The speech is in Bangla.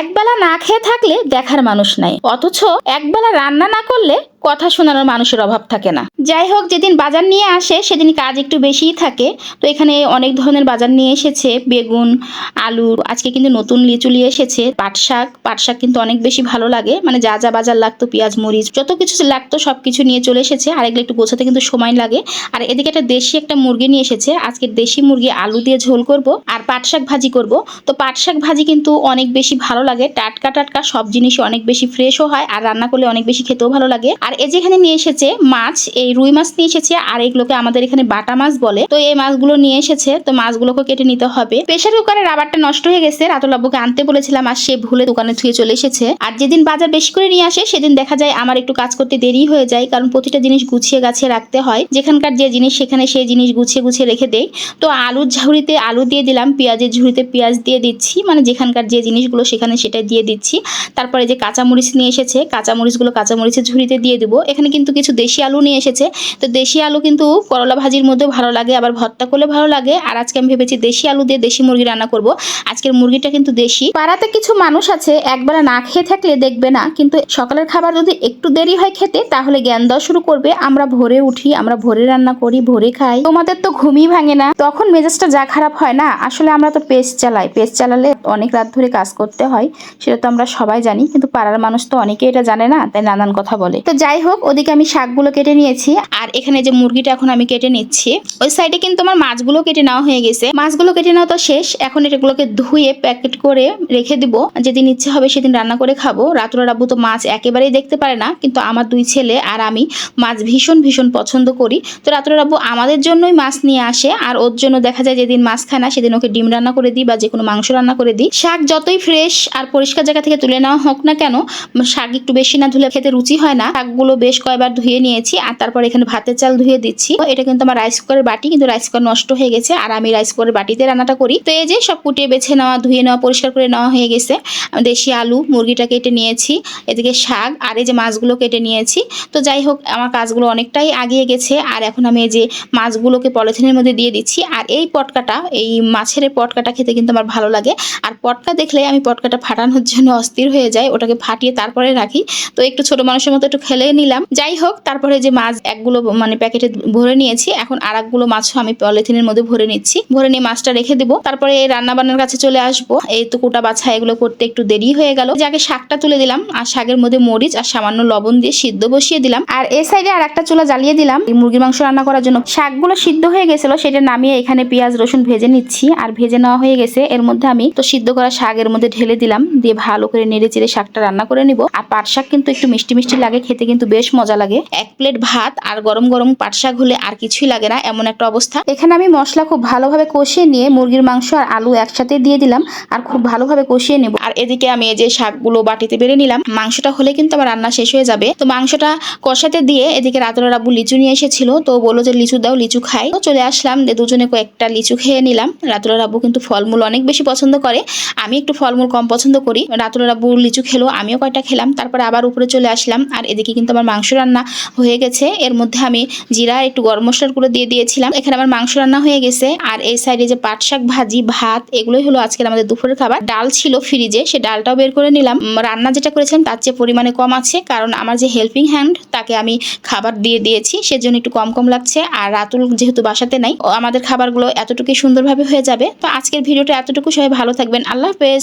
একবেলা না খেয়ে থাকলে দেখার মানুষ নাই। অথচ একবেলা রান্না না করলে কথা শোনানোর মানুষের অভাব থাকে না। যাই হোক, যেদিন বাজার নিয়ে আসে, সেদিন কাজ একটু বেশিই থাকে। তো এখানে অনেক ধরনের বাজার নিয়ে এসেছে, বেগুন, আলু, আজকে কিন্তু নতুন লিচু নিয়ে এসেছে, পাট শাক। পাট শাক কিন্তু অনেক বেশি ভালো লাগে মানে যা যা বাজার লাগতো, পেঁয়াজ, মরিচ, যত কিছু লাগতো সব কিছু নিয়ে চলে এসেছে। আর এগুলো একটু গোছাতে কিন্তু সময় লাগে। আর এদিকে একটা দেশি একটা মুরগি নিয়ে এসেছে। আজকে দেশি মুরগি আলু দিয়ে ঝোল করব আর পাট শাক ভাজি করব। তো পাট শাক ভাজি কিন্তু অনেক বেশি ভালো লাগে। টাটকা টাটকা সব জিনিসই অনেক বেশি ফ্রেশও হয় আর রান্না করলে অনেক বেশি খেতেও ভালো লাগে। আর এই যেখানে নিয়ে এসেছে মাছ, এই রুই মাছ নিয়ে এসেছে, আর এগুলোকে আমাদের এখানে বাটা মাছ বলে। তো এই মাছগুলো নিয়ে এসেছে, তো মাছগুলোকে কেটে নিতে হবে। প্রেশার কুকারে রাবারটা নষ্ট হয়ে গেছে, রাতুল আব্বুকে আনতে বলেছিলাম আর সে ভুলে দোকানে থুয়ে চলে এসেছে। আর যেদিন বাজার বেশি করে নিয়ে আসে, সেদিন দেখা যায় আমার একটু কাজ করতে দেরি হয়ে যায়, কারণ প্রতিটা জিনিস গুছিয়ে গাছিয়ে রাখতে হয়। যেখানকার যে জিনিস, সেখানে সেই জিনিস গুছিয়ে গুছিয়ে রেখে দেয় তো আলুর ঝুড়িতে আলু দিয়ে দিলাম, পেঁয়াজের ঝুড়িতে পেঁয়াজ দিয়ে দিচ্ছি মানে যেখানকার যে জিনিসগুলো সেখানে সেটা দিয়ে দিচ্ছি। তারপরে যে কাঁচামরিচ নিয়ে এসেছে, কাঁচামরিচগুলো কাঁচামরিচের ঝুড়িতে দিয়ে দেবো। এখানে কিন্তু কিছু দেশি আলু নিয়ে এসেছে। তো দেশি আলু কিন্তু করলা ভাজির মধ্যেও ভালো লাগে, আবার ভর্তা করলে ভালো লাগে। আর আজকে আমি ভেবেছি দেশি আলু দিয়ে দেশি মুরগি রান্না করব। আজকের মুরগিটা কিন্তু দেশি। পাড়াতে কিছু মানুষ আছে, একবেলা না খেয়ে থাকলে দেখবে না, কিন্তু সকালের খাবার যদি একটু দেরি হয় খেতে, তাহলে জ্ঞান দেওয়া শুরু করবে। আমরা ভোরে উঠি, আমরা ভোরে রান্না করি, ভোরে খাই। তোমাদের তো ঘুমই ভাঙে না। তখন মেজাজটা যা খারাপ হয় না? আসলে আমরা তো পেস চালাই। পেস চালালে অনেক রাত ধরে কাজ করতে হয়, সেটা তো আমরা সবাই জানি, কিন্তু পাড়ার মানুষ তো অনেকে এটা জানে না, তাই নানান কথা বলে। তো যাই হোক, ওদিকে আমি শাকগুলো কেটে নিয়েছি। আর এখানে যে মুরগিটা এখন আমি কেটে নিচ্ছি, ওই সাইডে কিন্তু আমার মাছগুলো কেটে নেওয়া হয়ে গেছে। মাছগুলো কেটে নেওয়া তো শেষ, এখন এটাগুলোকে ধুয়ে প্যাকেট করে রেখে দিব। যেদিন ইচ্ছে হবে সেদিন রান্না করে খাব। রাতুরা রাবু তো মাছ একেবারেই দেখতে পারে না, কিন্তু আমার দুই ছেলে আর আমি মাছ ভীষণ ভীষণ পছন্দ করি। তো রাতুরা রাবু আমাদের জন্যই মাছ নিয়ে আসে, আর ওর জন্য দেখা যায় যেদিন মাছ খায় না, সেদিন ওকে ডিম রান্না করে দিই বা যে কোনো মাংস রান্না করে দিই। শাক যতই ফ্রেশ আর পরিষ্কার জায়গা থেকে তুলে নেওয়া হোক না কেন, শাক একটু বেশি না ধুলে খেতে রুচি হয় না। শাকগুলো বেশ কয়েকবার ধুয়ে নিয়েছি, আর তারপর এখানে ভাতের চাল ধুয়ে দিচ্ছি। এটা কিন্তু আমার রাইস কুকারের বাটি, কিন্তু রাইস কুকার নষ্ট হয়ে গেছে, আর আমি রাইস কুকারের বাটিতে রান্নাটা করি। তো এই যে সব কুটিয়ে বেছে নেওয়া, ধুয়ে নেওয়া, পরিষ্কার করে নেওয়া হয়ে গেছে। দেশি আলু, মুরগিটা কেটে নিয়েছি, এদিকে শাক, আর এই যে মাছগুলো কেটে নিয়েছি। তো যাই হোক, আমার কাজগুলো অনেকটাই আগিয়ে গেছে, আর এখন আমি এই যে মাছগুলোকে পলিথিনের মধ্যে দিয়ে দিচ্ছি। আর এই পটকাটা, এই মাছের পটকাটা খেতে কিন্তু আমার ভালো লাগে। আর পটকা দেখলে আমি পটকাটা ফাটানোর জন্য অস্থির হয়ে যায় ওটাকে ফাটিয়ে তারপরে রাখি। তো একটু ছোট মানুষের মতো একটু খেলে নিলাম। যাই হোক, তারপরে যে মাছ একগুলো মানে প্যাকেটে ভরে নিয়েছি, এখন আর একগুলো মাছও আমি পলিথিনের মধ্যে ভরে নিচ্ছি। ভরে নিয়ে মাছটা রেখে দেবো। তারপরে এই রান্না বান্নার কাছে চলে আসব। এই তো কোটা বাছা, এগুলো করতে একটু দেরি হয়ে গেল। যে আগে শাকটা তুলে দিলাম, আর শাকের মধ্যে মরিচ আর সামান্য লবণ দিয়ে সিদ্ধ বসিয়ে দিলাম। আর এই সাইডে আর একটা চুলা জ্বালিয়ে দিলাম মুরগির মাংস রান্না করার জন্য। শাকগুলো সিদ্ধ হয়ে গেছিল, সেটা নামিয়ে এখানে পেঁয়াজ, রসুন ভেজে নিচ্ছি। আর ভেজে নেওয়া হয়ে গেছে, এর মধ্যে আমি তো সিদ্ধ করা শাকের মধ্যে ঢেলে দিলাম, দিয়ে ভালো করে নেড়ে চেড়ে শাকটা রান্না করে নিব। আর পাট শাক কিন্তু একটু মিষ্টি মিষ্টি লাগে, খেতে কিন্তু বেশ মজা লাগে। এক প্লেট ভাত আর গরম গরম পাট শাক হলে আর কিছুই লাগে না, এমন একটা অবস্থা। এখানে আমি মশলা খুব ভালোভাবে কষিয়ে নিয়ে মুরগির মাংস আর আলু একসাথে দিয়ে দিলাম আর খুব ভালোভাবে কষিয়ে নেব। আর এদিকে আমি এই যে শাকগুলো বাটিতে বেড়ে নিলাম, মাংসটা হলে কিন্তু আমার রান্না শেষ হয়ে যাবে। তো মাংসটা কষাতে দিয়ে এদিকে রাতুল রাবু লিচু নিয়ে এসেছিল, তো বলল যে লিচু দাও, লিচু খাই। তো চলে আসলাম দুজনে কয়েকটা লিচু খেয়ে নিলাম। রাতুল রাবু কিন্তু ফলমূল অনেক বেশি পছন্দ করে, আমি একটু ফলমূল কম পছন্দ করি। রাতুল রাবু লিচু খেলো, আমিও কয়টা খেলাম, তারপরে আবার উপরে চলে আসলাম আর এদিকে কিন্তু আমার মাংস রান্না হয়ে গেছে। এর মধ্যে আমি জিরা, একটু গরম মশলার গুঁড়ো দিয়ে দিয়েছিলাম। এখানে আমার মাংস রান্না হয়ে গেছে। আর এই সাইডে যে পাট শাক ভাজি, ভাত, এগুলোই হলো আজকের আমাদের দুপুরের খাবার। ডাল ছিল ফ্রিজে, সে ডালটাও বের করে নিলাম। রান্না যেটা করেছেন তার চেয়ে পরিমাণে কম আছে, কারণ আমার যে হেল্পিং হ্যান্ড তাকে আমি খাবার দিয়ে দিয়েছি। সেজন্য একটু কম কম লাগছে। আর রাতুল যেহেতু বাসাতে নাই আমাদের খাবারগুলো এতটুকুই সুন্দরভাবে হয়ে যাবে। তো আজকের ভিডিওটা এতটুকু। সবাই ভালো থাকবেন। আল্লাহ হাফেজ।